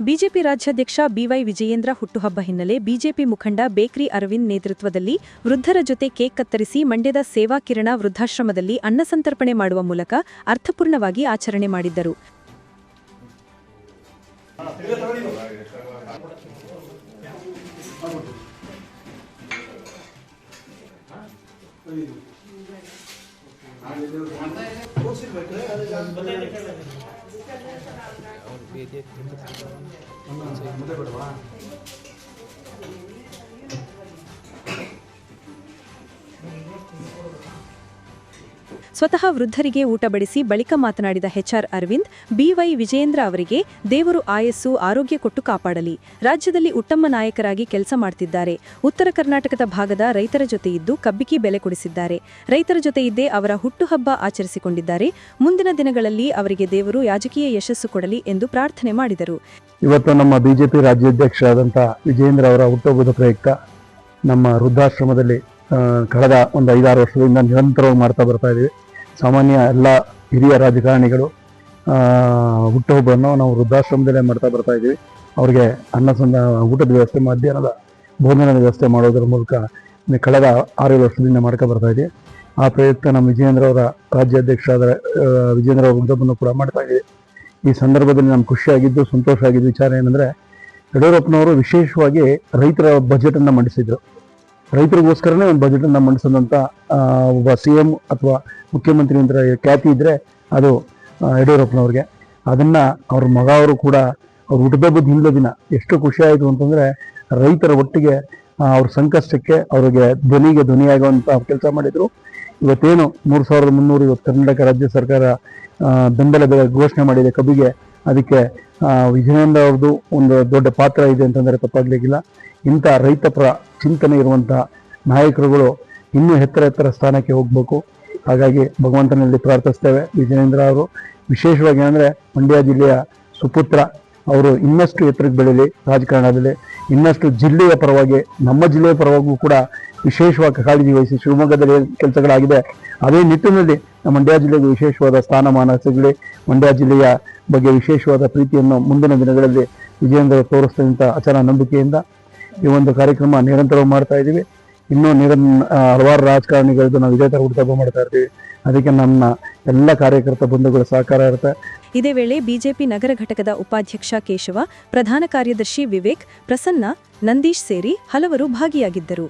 BJP ರಾಜ್ಯಾಧ್ಯಕ್ಷ B Y Vijayendra ಹುಟ್ಟುಹಬ್ಬ ಹಿನ್ನೆಲೆ ಬಿಜೆಪಿ ಮುಖಂಡ ಬೇಕ್ರಿ ಅರವಿಂದ್ ನೇತೃತ್ವದಲ್ಲಿ ವೃದ್ಧರ ಜೊತೆ ಕೇಕ್ ಕತ್ತರಿಸಿ ಮಂಡ್ಯದ ಸೇವಾ ಕಿರಣ ವೃದ್ಧಾಶ್ರಮದಲ್ಲಿ ಅನ್ನಸಂತರ್ಪಣೆ ಮಾಡುವ ಮೂಲಕ ಅರ್ಥಪೂರ್ಣವಾಗಿ ಆಚರಣೆ ಮಾಡಿದ್ದರು. और भेजे मुझे ಸ್ವತಃ ವೃದ್ಧರಿಗೆ ಊಟ ಬಡಿಸಿ ಬಳಿಕ ಮಾತನಾಡಿದ ಹೆಚ್ಆರ್ ಅರವಿಂದ್ ಬಿವೈ ವಿಜಯೇಂದ್ರ ಅವರಿಗೆ ದೇವರು ಆಯಸ್ಸು, ಆರೋಗ್ಯ ಕೊಟ್ಟು ಕಾಪಾಡಲಿ. ರಾಜ್ಯದಲ್ಲಿ ಉತ್ತಮ ನಾಯಕರಾಗಿ ಕೆಲಸ ಮಾಡ್ತಿದ್ದಾರೆ. ಉತ್ತರ ಕರ್ನಾಟಕದ ಭಾಗದ ರೈತರ ಜೊತೆ ಇದ್ದು ಕಬ್ಬಿಕಿ ಬೆಲೆ ಕೊಡಿಸಿದ್ದಾರೆ. ರೈತರ ಜೊತೆ ಇದ್ದೇ ಅವರ ಹುಟ್ಟುಹಬ್ಬ ಆಚರಿಸಿಕೊಂಡಿದ್ದಾರೆ. ಮುಂದಿನ ದಿನಗಳಲ್ಲಿ ಅವರಿಗೆ ದೇವರು ರಾಜಕೀಯ ಯಶಸ್ಸು ಕೊಡಲಿ ಎಂದು ಪ್ರಾರ್ಥನೆ ಮಾಡಿದರು. ಇವತ್ತು ನಮ್ಮ ಬಿಜೆಪಿ ರಾಜ್ಯಾಧ್ಯಕ್ಷರಾದಂಥ ವಿಜಯೇಂದ್ರ ಅವರ ಹುಟ್ಟುಹಬ್ಬದ ಪ್ರಯುಕ್ತ ನಮ್ಮ ವೃದ್ಧಾಶ್ರಮದಲ್ಲಿ ಕಳೆದ ಒಂದು ಐದಾರು ವರ್ಷದಿಂದ ನಿರಂತರವಾಗಿ ಮಾಡ್ತಾ ಬರ್ತಾ ಇದ್ದೀವಿ. ಸಾಮಾನ್ಯ ಎಲ್ಲ ಹಿರಿಯ ರಾಜಕಾರಣಿಗಳು ಹುಟ್ಟುಹಬ್ಬವನ್ನು ನಾವು ವೃದ್ಧಾಶ್ರಮದಲ್ಲೇ ಮಾಡ್ತಾ ಬರ್ತಾ ಇದ್ದೀವಿ. ಅವರಿಗೆ ಅನ್ನ ಸಂದ, ಊಟದ ವ್ಯವಸ್ಥೆ, ಮಧ್ಯಾಹ್ನದ ಭೋಜನದ ವ್ಯವಸ್ಥೆ ಮಾಡೋದ್ರ ಮೂಲಕ ಕಳೆದ ಆರೇಳು ವರ್ಷದಿಂದ ಮಾಡ್ಕೋ ಬರ್ತಾ ಇದ್ದೀವಿ. ಆ ಪ್ರಯುಕ್ತ ನಮ್ಮ ವಿಜಯೇಂದ್ರ ಅವರ ರಾಜ್ಯಾಧ್ಯಕ್ಷರಾದ ವಿಜಯೇಂದ್ರ ಅವರ ಉದ್ಯಮವನ್ನು ಕೂಡ ಮಾಡ್ತಾ ಇದ್ದೀವಿ. ಈ ಸಂದರ್ಭದಲ್ಲಿ ನಮ್ಗೆ ಖುಷಿಯಾಗಿದ್ದು ಸಂತೋಷ ಆಗಿದ್ದು ವಿಚಾರ ಏನಂದರೆ, ಯಡಿಯೂರಪ್ಪನವರು ವಿಶೇಷವಾಗಿ ರೈತರ ಬಜೆಟನ್ನು ಮಂಡಿಸಿದ್ರು. ರೈತರಿಗೋಸ್ಕರನೇ ಒಂದು ಬಜೆಟ್ ಅನ್ನ ಮಂಡಿಸಿದಂತ ಒಬ್ಬ ಸಿ ಎಂ ಅಥವಾ ಮುಖ್ಯಮಂತ್ರಿ ಅಂತ ಖ್ಯಾತಿ ಇದ್ರೆ ಅದು ಯಡಿಯೂರಪ್ಪನವ್ರಿಗೆ. ಅದನ್ನ ಅವ್ರ ಮಗ ಅವರು ಕೂಡ ಅವ್ರ ಬುದ್ಧಿ ಹಿಂದಿನ ದಿನ ಎಷ್ಟು ಖುಷಿ ಆಯಿತು ಅಂತಂದ್ರೆ ರೈತರ ಒಟ್ಟಿಗೆ ಅವ್ರ ಸಂಕಷ್ಟಕ್ಕೆ ಅವರಿಗೆ ಧ್ವನಿಗೆ ಧ್ವನಿಯಾಗುವಂತ ಕೆಲಸ ಮಾಡಿದ್ರು. ಇವತ್ತೇನು ಮೂರು ಸಾವಿರದ ಮುನ್ನೂರು ಇವತ್ತು ಕರ್ನಾಟಕ ರಾಜ್ಯ ಸರ್ಕಾರ ಬೆಂಬಲ ಬೆಲೆ ಘೋಷಣೆ ಮಾಡಿದೆ ಕಬ್ಬಿಗೆ. ಅದಕ್ಕೆ ವಿಜಯಾನಂದ ಅವ್ರದ್ದು ಒಂದು ದೊಡ್ಡ ಪಾತ್ರ ಇದೆ ಅಂತಂದ್ರೆ ತಪ್ಪಾಗ್ಲಿಕ್ಕಿಲ್ಲ. ಇಂಥ ರೈತಪರ ಚಿಂತನೆ ಇರುವಂಥ ನಾಯಕರುಗಳು ಇನ್ನೂ ಎತ್ತರ ಎತ್ತರ ಸ್ಥಾನಕ್ಕೆ ಹೋಗ್ಬೇಕು. ಹಾಗಾಗಿ ಭಗವಂತನಲ್ಲಿ ಪ್ರಾರ್ಥಿಸ್ತೇವೆ. ವಿಜಯೇಂದ್ರ ಅವರು, ವಿಶೇಷವಾಗಿ ಏನಂದ್ರೆ ಮಂಡ್ಯ ಜಿಲ್ಲೆಯ ಸುಪುತ್ರ, ಅವರು ಇನ್ನಷ್ಟು ಎತ್ತರಕ್ಕೆ ಬೆಳೀಲಿ ರಾಜಕಾರಣದಲ್ಲಿ. ಇನ್ನಷ್ಟು ಜಿಲ್ಲೆಯ ಪರವಾಗಿ, ನಮ್ಮ ಜಿಲ್ಲೆಯ ಪರವಾಗಿಯೂ ಕೂಡ ವಿಶೇಷವಾಗಿ ಕಾಳಜಿ ವಹಿಸಿ ಶಿವಮೊಗ್ಗದಲ್ಲಿ ಕೆಲಸಗಳಾಗಿದೆ. ಅದೇ ನಿಟ್ಟಿನಲ್ಲಿ ನಮ್ಮ ಮಂಡ್ಯ ಜಿಲ್ಲೆಗೆ ವಿಶೇಷವಾದ ಸ್ಥಾನಮಾನ ಸಿಗಲಿ. ಮಂಡ್ಯ ಜಿಲ್ಲೆಯ ಬಗ್ಗೆ ವಿಶೇಷವಾದ ಪ್ರೀತಿಯನ್ನು ಮುಂದಿನ ದಿನಗಳಲ್ಲಿ ವಿಜಯೇಂದ್ರ ತೋರಿಸ್ತಂಥ ಅಚಲ ನಂಬಿಕೆಯಿಂದ ಈ ಒಂದು ಕಾರ್ಯಕ್ರಮ ನಿರಂತರವಾಗಿ ಮಾಡ್ತಾ ಇದ್ದೀವಿ. ಇನ್ನೂ ನಿರ ಹಲವಾರು ರಾಜಕಾರಣಿಗಳದ್ದು ನಾವು ಇದೇ ಥರ ಮಾಡ್ತಾ ಇರ್ತೀವಿ. ಅದಕ್ಕೆ ನಮ್ಮ ಎಲ್ಲ ಕಾರ್ಯಕರ್ತ ಬಂಧುಗಳ ಸಹಕಾರ ಇರುತ್ತೆ. ಇದೇ ವೇಳೆ ಬಿಜೆಪಿ ನಗರ ಘಟಕದ ಉಪಾಧ್ಯಕ್ಷ ಕೇಶವ, ಪ್ರಧಾನ ಕಾರ್ಯದರ್ಶಿ ವಿವೇಕ್, ಪ್ರಸನ್ನ, ನಂದೀಶ್ ಸೇರಿ ಹಲವರು ಭಾಗಿಯಾಗಿದ್ದರು.